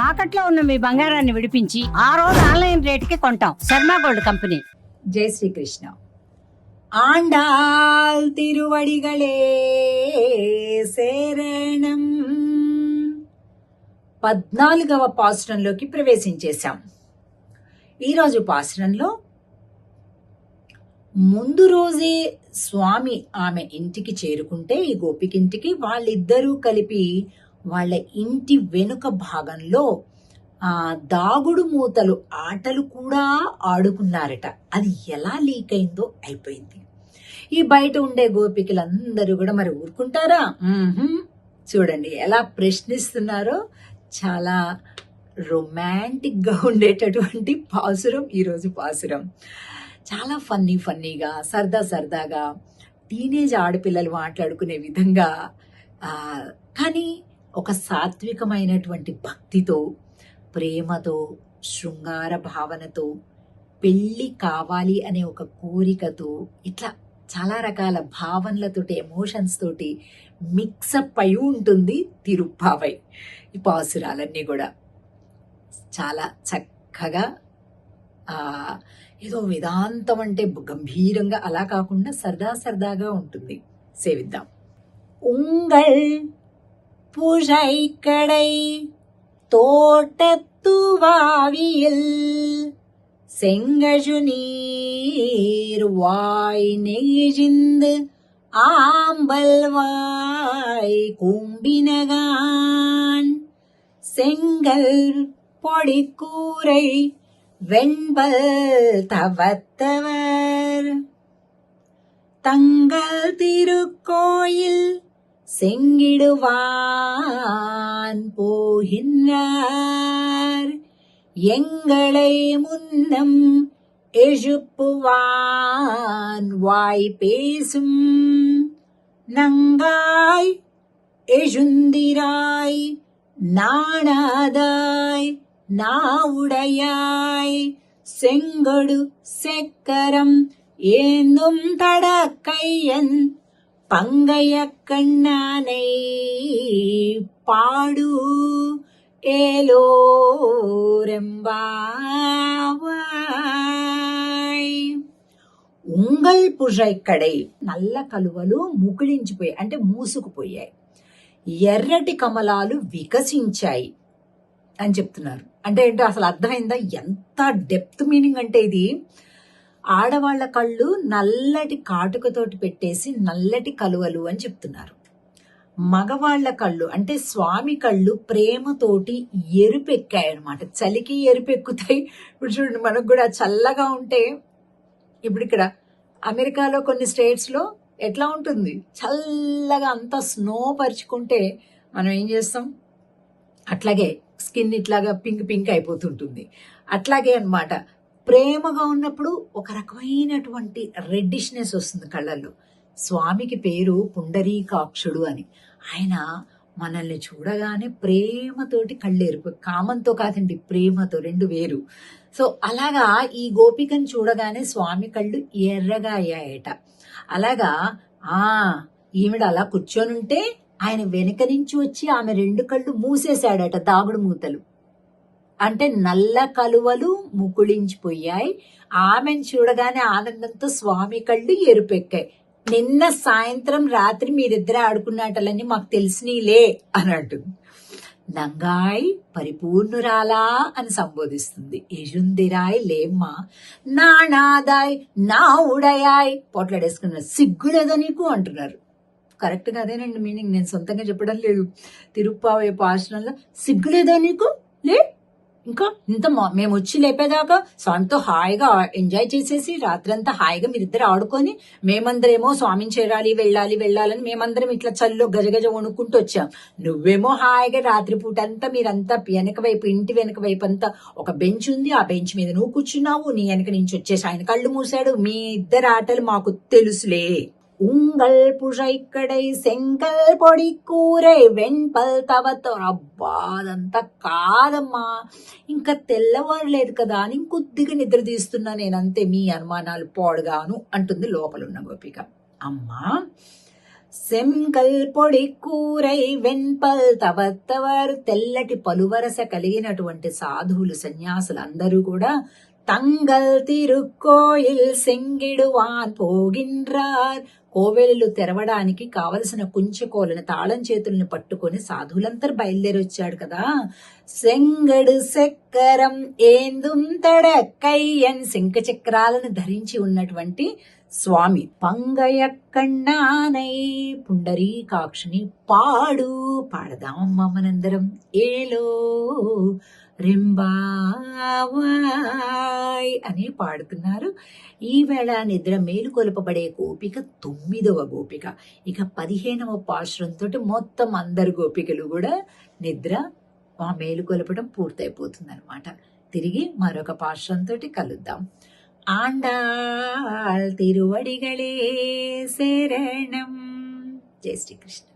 తాకట్లో ఉన్న మీ బంగారాన్ని విడిపించి ఆ రోజు ఆన్లైన్ రేటుకి కొంటాం. Sharma gold company. జై శ్రీకృష్ణ. ఆండాల్ తిరువడిగళే శరణం. పద్నాలుగవ పాసురంలోకి ప్రవేశించేశాం. ఈరోజు పాసురంలో ముందు రోజే స్వామి ఆమె ఇంటికి చేరుకుంటే ఈ గోపికింటికి వాళ్ళిద్దరూ కలిపి వాళ్ళ ఇంటి వెనుక భాగంలో ఆ దాగుడు మూతలు ఆటలు కూడా ఆడుకున్నారట. అది ఎలా లీక్ అయిందో అయిపోయింది. ఈ బయట ఉండే గోపికలందరూ కూడా మరి ఊరుకుంటారా? చూడండి ఎలా ప్రశ్నిస్తున్నారో. చాలా రొమాంటిక్గా ఉండేటటువంటి పాసురం ఈరోజు పాసురం. చాలా ఫన్నీ ఫన్నీగా సరదా సరదాగా టీనేజ్ ఆడపిల్లలు మాట్లాడుకునే విధంగా కానీ ఒక సాత్వికమైనటువంటి భక్తితో ప్రేమతో శృంగార భావనతో పెళ్ళి కావాలి అనే ఒక కోరికతో ఇట్లా చాలా రకాల భావనలతోటి ఎమోషన్స్ తోటి మిక్సప్ అయి ఉంటుంది తిరుప్పావై. ఈ పాసురాలన్నీ కూడా చాలా చక్కగా ఏదో వేదాంతం అంటే గంభీరంగా అలా కాకుండా సరదా సరదాగా ఉంటుంది. సేవిద్దాం. ఉంగళ్ புழைக்கடை தோட்டத்துவாவியில் செங்கழு நீர் வாய் நெகிழ்ந்து ஆம்பல் வாய் கும்பினகான். செங்கல் பொடிக்கூரை வெண்பல் தவத்தவர். தங்கள் திருக்கோயில் செங்கிடுவான் போகின்றார். எங்களை முன்னம் எழுப்புவான் வாய் பேசும். நங்காய் எழுந்திராய் நாணாதாய் நாவுடையாய். செங்கொடு செக்கரம் ஏந்தும் தடக்கையன் பங்கைய கண்ணானை பாடு ఏలోరెంబావాయ్ ఉంగల్ పుజైక్కడై నల్ల కలువలు ముకుళించిపోయాయి అంటే మూసుకుపోయాయి ఎర్రటి కమలాలు వికసించాయి అని చెప్తున్నారు అంటే ఏంటో అసలు అర్థమైందా ఎంత డెప్త్ మీనింగ్ అంటే ఇది ఆడవాళ్ళ కళ్ళు నల్లటి కాటుకతోటి పెట్టేసి నల్లటి కలువలు అని చెప్తున్నారు. మగవాళ్ళ కళ్ళు అంటే స్వామి కళ్ళు ప్రేమతోటి ఎరుపెక్కాయి అనమాట చలికి ఎరుపెక్కుతాయి. ఇప్పుడు చూడండి మనకు కూడా చల్లగా ఉంటే ఇప్పుడు ఇక్కడ అమెరికాలో కొన్ని స్టేట్స్లో ఎట్లా ఉంటుంది? చల్లగా అంతా స్నో పరుచుకుంటే మనం ఏం చేస్తాం? అట్లాగే స్కిన్ ఇట్లాగా పింక్ పింక్ అయిపోతుంటుంది. అట్లాగే అనమాట ప్రేమగా ఉన్నప్పుడు ఒక రకమైనటువంటి రెడ్డిష్నెస్ వస్తుంది కళ్ళల్లో. స్వామికి పేరు పుండరీకాక్షుడు అని. ఆయన మనల్ని చూడగానే ప్రేమతోటి కళ్ళు కామంతో కాదండి ప్రేమతో రెండు వేరు. సో అలాగా ఈ గోపికను చూడగానే స్వామి కళ్ళు ఎర్రగా అయ్యాయట. అలాగా ఆ ఈవిడ అలా కూర్చొనుంటే ఆయన వెనక నుంచి వచ్చి ఆమె రెండు కళ్ళు మూసేశాడట దాగుడు మూతలు. అంటే నల్ల కలువలు ముకుళించిపోయాయి. ఆమెను చూడగానే ఆనందంతో స్వామి కళ్ళు ఎరుపెక్కాయి. నిన్న సాయంత్రం రాత్రి మీరిద్దరే ఆడుకున్నాటలని మాకు తెలిసినీలే అని అంటుంది నంగాయ్ పరిపూర్ణురాలా అని సంబోధిస్తుంది. ఎజుందిరాయ్ లేమ్మా. నానాదాయ్ నా ఉడయాయ్ పోట్లాడేసుకున్నారు సిగ్గులేదో నీకు అంటున్నారు. కరెక్ట్గా అదేనండి మీనింగ్. నేను సొంతంగా చెప్పడం లేదు. తిరుప్పావే పాశనంలో సిగ్గులేదో నీకు? లే? ఇంకా ఇంత మేము వచ్చి లేపేదాకా స్వామితో హాయిగా ఎంజాయ్ చేసేసి రాత్రంతా హాయిగా మీరిద్దరు ఆడుకొని మేమందరేమో స్వామిని చేరాలి వెళ్ళాలి వెళ్ళాలని మేమందరం ఇట్లా చల్లో గజగజ వణుక్కుంటూ వచ్చాం. నువ్వేమో హాయిగా రాత్రి పూట అంతా మీరంతా వెనక వైపు ఇంటి వెనక వైపు అంతా ఒక బెంచ్ ఉంది. ఆ బెంచ్ మీద నువ్వు కూర్చున్నావు నీ వెనక నుంచి వచ్చేసి ఆయన కళ్ళు మూసాడు మీ ఇద్దరు ఆటలు మాకు తెలుసులే. செங்கல் புழைக்கடை செங்கல் పొడి కూరై వెంపల్ తవతో అబ్బా అదంతా కాదమ్మా ఇంకా తెల్లవారలేదు కదా అని కొద్దిగా నిద్ర తీస్తున్నా నేనంతే మీ అనుమానాలు పోడుగాను అంటుంది లోపలున్న గోపిక అమ్మా సెంకల్ పొడి కూరై వెన్పల్ తవత్తవర్ తెల్లటి పలువరస కలిగినటువంటి సాధువులు సన్యాసులు అందరూ కూడా తంగల్ திருக்கோயில் செங்கிடுவான் పోగిన్రార్ కోవెలు తెరవడానికి కావలసిన కుంచుకోలను తాళం చేతులను పట్టుకొని సాధువులంతా బయలుదేరి వచ్చాడు కదా సెంగడు చక్రం ఏందుం తడక్కయ్యన్ శంఖ చక్రాలను ధరించి ఉన్నటువంటి స్వామి పంగయక్కಣ್ಣానై పుండరీకాక్షిని పాడు పాడదామమ్మా మనందరం. ఏలో రింబావాయ్ అని పాడుతున్నారు. ఈవేళ నిద్ర మేలుకొల్పబడే గోపిక తొమ్మిదవ గోపిక. ఇక పదిహేనవ పాశ్రంతో మొత్తం అందరు గోపికలు కూడా నిద్ర మా మేలుకొలపడం పూర్తయిపోతుంది అనమాట తిరిగి మరొక పాశ్రంతో కలుద్దాం. ఆండాళ్ తిరువడిగలే శరణం జై శ్రీకృష్ణ